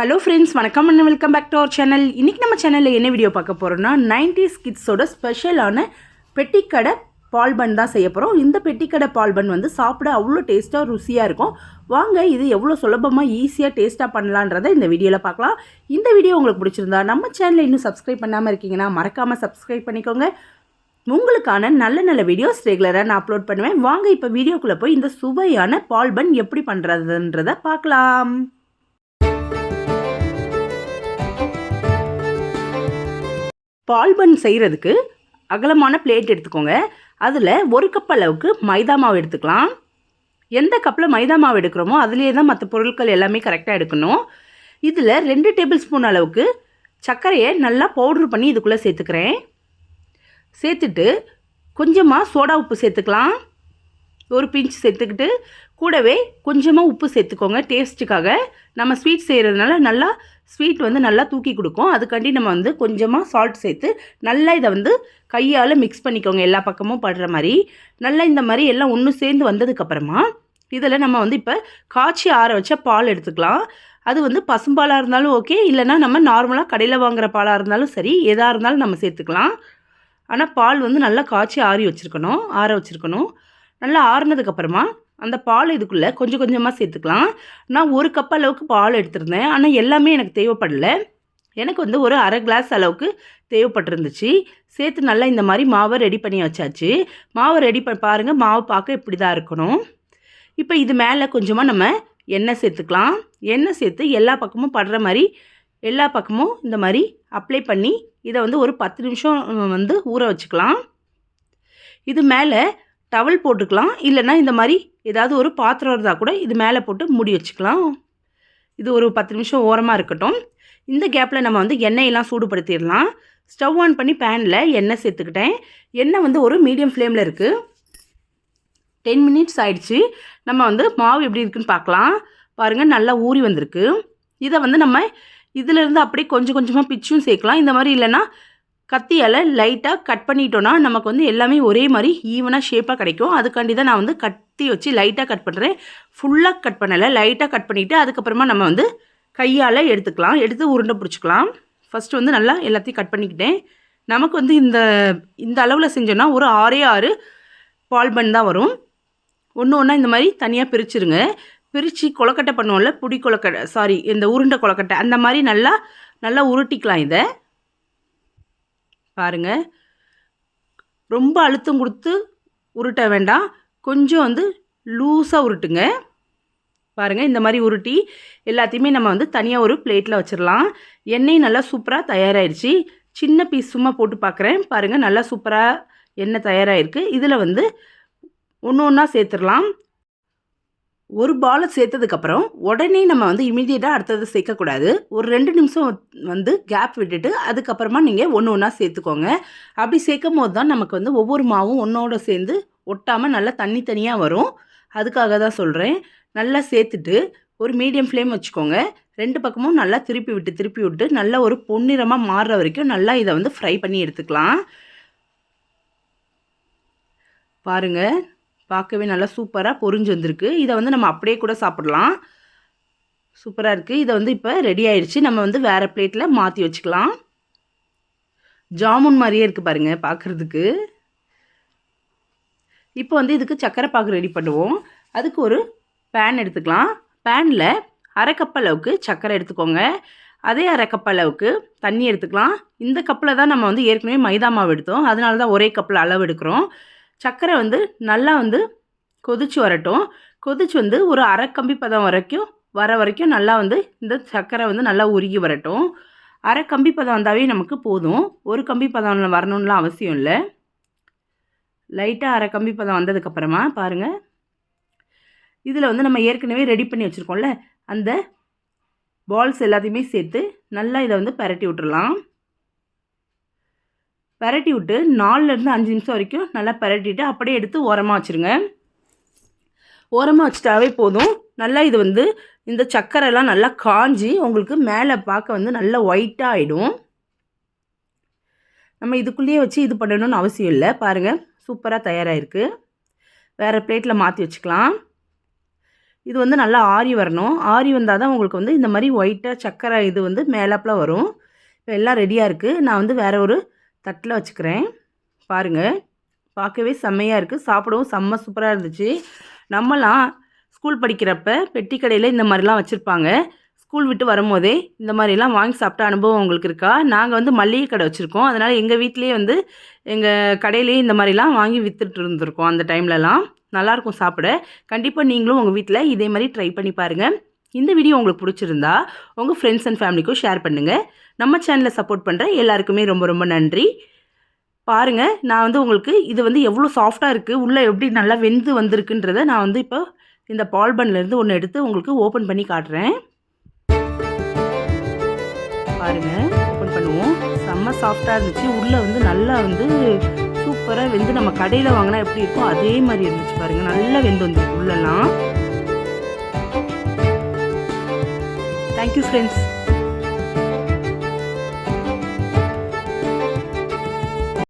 Hello friends வணக்கம் and welcome back to our channel இன்றைக்கி நம்ம சேனலில் என்ன வீடியோ பார்க்க போகிறோம்னா 90s கிட்ஸோட ஸ்பெஷலான பெட்டிக்கடை பால்பன் தான் செய்ய போகிறோம் இந்த பெட்டிக்கடை பால்பன் வந்து சாப்பிட அவ்வளோ டேஸ்ட்டாக ருசியாக இருக்கும். வாங்க இது எவ்வளோ சுலபமாக ஈஸியாக டேஸ்ட்டாக பண்ணலான்றதை இந்த வீடியோவில் பார்க்கலாம். இந்த வீடியோ உங்களுக்கு பிடிச்சிருந்தா நம்ம சேனலை இன்னும் சப்ஸ்கிரைப் பண்ணாமல் இருக்கீங்கன்னா மறக்காமல் சப்ஸ்கிரைப் பண்ணிக்கோங்க. உங்களுக்கான நல்ல நல்ல வீடியோஸ் ரெகுலராக நான் அப்லோட் பண்ணுவேன். வாங்க இப்போ வீடியோக்குள்ளே போய் இந்த சுவையான பால்பன் எப்படி பண்ணுறதுன்றதை பார்க்கலாம். பால்பன் செய்கிறதுக்கு அகலமான பிளேட் எடுத்துக்கோங்க. அதில் ஒரு கப் அளவுக்கு மைதா மாவு எடுத்துக்கலாம். எந்த கப்பில் மைதா மாவு எடுக்கிறோமோ அதுலேயே தான் மற்ற பொருட்கள் எல்லாமே கரெக்டாக எடுக்கணும். இதில் ரெண்டு டேபிள் ஸ்பூன் அளவுக்கு சர்க்கரையை நல்லா பவுட்ரு பண்ணி இதுக்குள்ளே சேர்த்துக்கிறேன். சேர்த்துட்டு கொஞ்சமாக சோடா உப்பு சேர்த்துக்கலாம். ஒரு பிஞ்ச் சேர்த்துக்கிட்டு கூடவே கொஞ்சமாக உப்பு சேர்த்துக்கோங்க. டேஸ்ட்டுக்காக நம்ம ஸ்வீட் செய்கிறதுனால நல்லா ஸ்வீட் வந்து நல்லா தூக்கி கொடுக்கும். அதுக்காண்டி நம்ம வந்து கொஞ்சமாக சால்ட் சேர்த்து நல்லா இதை வந்து கையால் மிக்ஸ் பண்ணிக்கோங்க. எல்லா பக்கமும் படுற மாதிரி. நல்லா இந்த மாதிரி எல்லாம் ஒன்று சேர்ந்து வந்ததுக்கப்புறமா இதில் நம்ம வந்து இப்போ காய்ச்சி ஆற வச்ச பால் எடுத்துக்கலாம். அது வந்து பசும்பாலாக இருந்தாலும் ஓகே இல்லைனா நம்ம நார்மலாக கடையில் வாங்குற பாலாக இருந்தாலும் சரி எதாக இருந்தாலும் நம்ம சேர்த்துக்கலாம். ஆனால் பால் வந்து நல்லா காய்ச்சி ஆறி வச்சுருக்கணும். ஆற வச்சுருக்கணும். நல்லா ஆறுனதுக்கப்புறமா அந்த பால் இதுக்குள்ளே கொஞ்சம் கொஞ்சமாக சேர்த்துக்கலாம். நான் ஒரு கப் அளவுக்கு பால் எடுத்திருந்தேன். ஆனால் எல்லாமே எனக்கு தேவைப்படல. எனக்கு வந்து ஒரு அரை கிளாஸ் அளவுக்கு தேவைப்பட்டிருந்துச்சு. சேர்த்து நல்லா இந்த மாதிரி மாவை ரெடி பண்ணி வச்சாச்சு. மாவை ரெடி பண்ண பாருங்கள் மாவு பார்க்க இப்படி தான் இருக்கணும். இப்போ இது மேலே கொஞ்சமாக நம்ம எண்ணெய் சேர்த்துக்கலாம். எண்ணெய் சேர்த்து எல்லா பக்கமும் படுற மாதிரி எல்லா பக்கமும் இந்த மாதிரி அப்ளை பண்ணி இதை வந்து ஒரு பத்து நிமிஷம் வந்து ஊற வச்சுக்கலாம். இது மேலே டவல் போட்டுக்கலாம். இல்லைன்னா இந்த மாதிரி ஏதாவது ஒரு பாத்திரம் இருந்தால் கூட இது மேலே போட்டு மூடி வச்சுக்கலாம். இது ஒரு பத்து நிமிஷம் ஓரமாக இருக்கட்டும். இந்த கேப்பில் நம்ம வந்து எண்ணெயெல்லாம் சூடுபடுத்திடலாம். ஸ்டவ் ஆன் பண்ணி பேனில் எண்ணெய் சேர்த்துக்கிட்டேன். எண்ணெய் வந்து ஒரு மீடியம் ஃப்ளேமில் இருக்குது டென் மினிட்ஸ் ஆயிடுச்சு. நம்ம வந்து மாவு எப்படி இருக்குன்னு பார்க்கலாம். பாருங்கள் நல்லா ஊறி வந்திருக்கு. இதை வந்து நம்ம இதிலேருந்து அப்படியே கொஞ்சம் கொஞ்சமாக பிச்சும் சேர்க்கலாம். இந்த மாதிரி இல்லைன்னா கத்தியால் லைட்டாக கட் பண்ணிட்டோன்னா நமக்கு வந்து எல்லாமே ஒரே மாதிரி ஈவனாக ஷேப்பாக கிடைக்கும். அதுக்காண்டி தான் நான் வந்து கத்தி வச்சு லைட்டாக கட் பண்ணுறேன் ஃபுல்லாக கட் பண்ணலை லைட்டாக கட் பண்ணிவிட்டு அதுக்கப்புறமா நம்ம வந்து கையால் எடுத்துக்கலாம். எடுத்து உருண்டை பிடிச்சிக்கலாம். ஃபஸ்ட்டு வந்து நல்லா எல்லாத்தையும் கட் பண்ணிக்கிட்டேன். நமக்கு வந்து இந்த இந்த அளவில் செஞ்சோன்னா ஒரு ஆறே ஆறு பால் பன் தான் வரும். ஒன்று ஒன்றா இந்த மாதிரி தனியாக பிரிச்சுருங்க. பிரித்து கொலக்கட்டை பண்ணுவோம்ல புடி கொலக்கட்டை சாரி இந்த உருண்டை கொலக்கட்டை அந்த மாதிரி நல்லா நல்லா உருட்டிக்கலாம் இதை. பாருங்கள் ரொம்ப அழுத்தம் கொடுத்து உருட்ட வேண்டாம். கொஞ்சம் வந்து லூஸாக உருட்டுங்க. பாருங்கள் இந்த மாதிரி உருட்டி எல்லாத்தையுமே நம்ம வந்து தனியாக ஒரு பிளேட்டில் வச்சிடலாம் எண்ணெய் நல்லா சூப்பராக தயாராகிடுச்சு சின்ன பீஸ் சும்மா போட்டு பார்க்குறேன் பாருங்கள் நல்லா சூப்பராக எண்ணெய் தயாராகிருக்கு இதில் வந்து ஒன்று ஒன்றா சேர்த்துடலாம் ஒரு பாலை சேர்த்ததுக்கப்புறம் உடனே நம்ம வந்து இமீடியட்டாக அடுத்தது சேர்க்கக்கூடாது. ஒரு ரெண்டு நிமிஷம் வந்து கேப் விட்டுட்டு அதுக்கப்புறமா நீங்கள் ஒன்று ஒன்றா சேர்த்துக்கோங்க. அப்படி சேர்க்கும் போது தான் நமக்கு வந்து ஒவ்வொரு மாவும் ஒன்றோட சேர்ந்து ஒட்டாமல் நல்லா தண்ணி தனியாக வரும். அதுக்காக தான் சொல்கிறேன் நல்லா சேர்த்துட்டு ஒரு மீடியம் ஃப்ளேம் வச்சுக்கோங்க. ரெண்டு பக்கமும் நல்லா திருப்பி விட்டு திருப்பி விட்டு நல்லா ஒரு பொன்னிறமாக மாறுற வரைக்கும் நல்லா இதை வந்து ஃப்ரை பண்ணி எடுத்துக்கலாம். பாருங்கள் பார்க்கவே நல்லா சூப்பராக பொரிஞ்சு வந்திருக்கு. இதை வந்து நம்ம அப்படியே கூட சாப்பிடலாம். சூப்பராக இருக்குது இதை வந்து இப்போ ரெடி ஆயிடுச்சு. நம்ம வந்து வேறு பிளேட்டில் மாற்றி வச்சுக்கலாம். ஜாமுன் மாதிரியே இருக்குது பாருங்கள் பார்க்குறதுக்கு இப்போ வந்து இதுக்கு சக்கரை பாக்கு ரெடி பண்ணுவோம். அதுக்கு ஒரு பேன் எடுத்துக்கலாம். பேனில் அரை கப் அளவுக்கு சக்கரை எடுத்துக்கோங்க. அதே அரை கப் அளவுக்கு தண்ணி எடுத்துக்கலாம். இந்த கப்பில் தான் நம்ம வந்து ஏற்கனவே மைதா மாவு எடுத்தோம். அதனால தான் ஒரே கப்பில் அளவு எடுக்கிறோம். சர்க்கரை வந்து நல்லா வந்து கொதிச்சு வரட்டும். கொதிச்சு வந்து ஒரு அரை கம்பி பதம் வரைக்கும் வர வரைக்கும் நல்லா வந்து இந்த சர்க்கரை வந்து நல்லா உருகி வரட்டும். அரை கம்பி பதம் வந்தாவே நமக்கு போதும். ஒரு கம்பி பதம் வரணும்லாம் அவசியம் இல்லை. லைட்டாக அரை கம்பி பதம் வந்ததுக்கப்புறமா பாருங்கள் இதில் வந்து நம்ம ஏற்கனவே ரெடி பண்ணி வச்சுருக்கோம்ல. அந்த பால்ஸ் எல்லாத்தையுமே சேர்த்து நல்லா இதை வந்து பரட்டி விட்டுறலாம். பரட்டி விட்டு நாலுலேருந்து அஞ்சு நிமிஷம் வரைக்கும் நல்லா பரட்டிட்டு அப்படியே எடுத்து ஓரமாக வச்சுருங்க. ஓரமாக வச்சுட்டாவே போதும். நல்லா இது வந்து இந்த சக்கரைலாம் நல்லா காஞ்சி உங்களுக்கு மேலே பார்க்க வந்து நல்லா ஒயிட்டாக ஆகிடும் நம்ம இதுக்குள்ளேயே வச்சு இது பண்ணணும்னு அவசியம் இல்லை. பாருங்கள் சூப்பராக தயாராகிருக்கு வேறு பிளேட்டில் மாற்றி வச்சுக்கலாம். இது வந்து நல்லா ஆறி வரணும். ஆறி வந்தால் தான் உங்களுக்கு வந்து இந்த மாதிரி ஒயிட்டாக சக்கரை இது வந்து மேலாப்பில் வரும். இப்போ எல்லாம் ரெடியாக இருக்குது நான் வந்து வேறு ஒரு தட்டில் வச்சுக்கிறேன். பாருங்கள் பார்க்கவே செம்மையாக இருக்குது சாப்பிடவும் செம்ம சூப்பராக இருந்துச்சு. நம்மலாம் ஸ்கூல் படிக்கிறப்ப பெட்டி கடையில் இந்த மாதிரிலாம் வச்சுருப்பாங்க. ஸ்கூல் விட்டு வரும்போதே இந்த மாதிரிலாம் வாங்கி சாப்பிட்ட அனுபவம் உங்களுக்கு இருக்கா? நாங்கள் வந்து மளிகை கடை வச்சுருக்கோம். அதனால் எங்கள் வீட்லேயே வந்து எங்கள் கடையிலேயே இந்த மாதிரிலாம் வாங்கி விற்றுட்டு இருந்திருக்கோம் அந்த டைம்லலாம். நல்லாயிருக்கும் சாப்பிட. கண்டிப்பாக நீங்களும் உங்கள் வீட்டில் இதே மாதிரி ட்ரை பண்ணி பாருங்கள் இந்த வீடியோ உங்களுக்கு பிடிச்சிருந்தா உங்கள் ஃப்ரெண்ட்ஸ் அண்ட் ஃபேமிலிக்கும் ஷேர் பண்ணுங்கள் நம்ம சேனலை சப்போர்ட் பண்ணுற எல்லாருக்குமே ரொம்ப ரொம்ப நன்றி. பாருங்கள் நான் வந்து உங்களுக்கு இது வந்து எவ்வளோ சாஃப்டாக இருக்குது உள்ளே எப்படி நல்லா வெந்து வந்திருக்குன்றதை நான் வந்து இப்போ இந்த பால் பன்லேருந்து ஒன்று எடுத்து உங்களுக்கு ஓப்பன் பண்ணி காட்டுறேன். பாருங்கள் ஓப்பன் பண்ணுவோம். செம்ம சாஃப்டாக இருந்துச்சு. உள்ளே வந்து நல்லா வந்து சூப்பராக வெந்து நம்ம கடையில் வாங்கினா எப்படி இருக்கோ அதே மாதிரி இருந்துச்சு பாருங்கள் நல்லா வெந்து வந்துருக்கு உள்ளெல்லாம். Thank you friends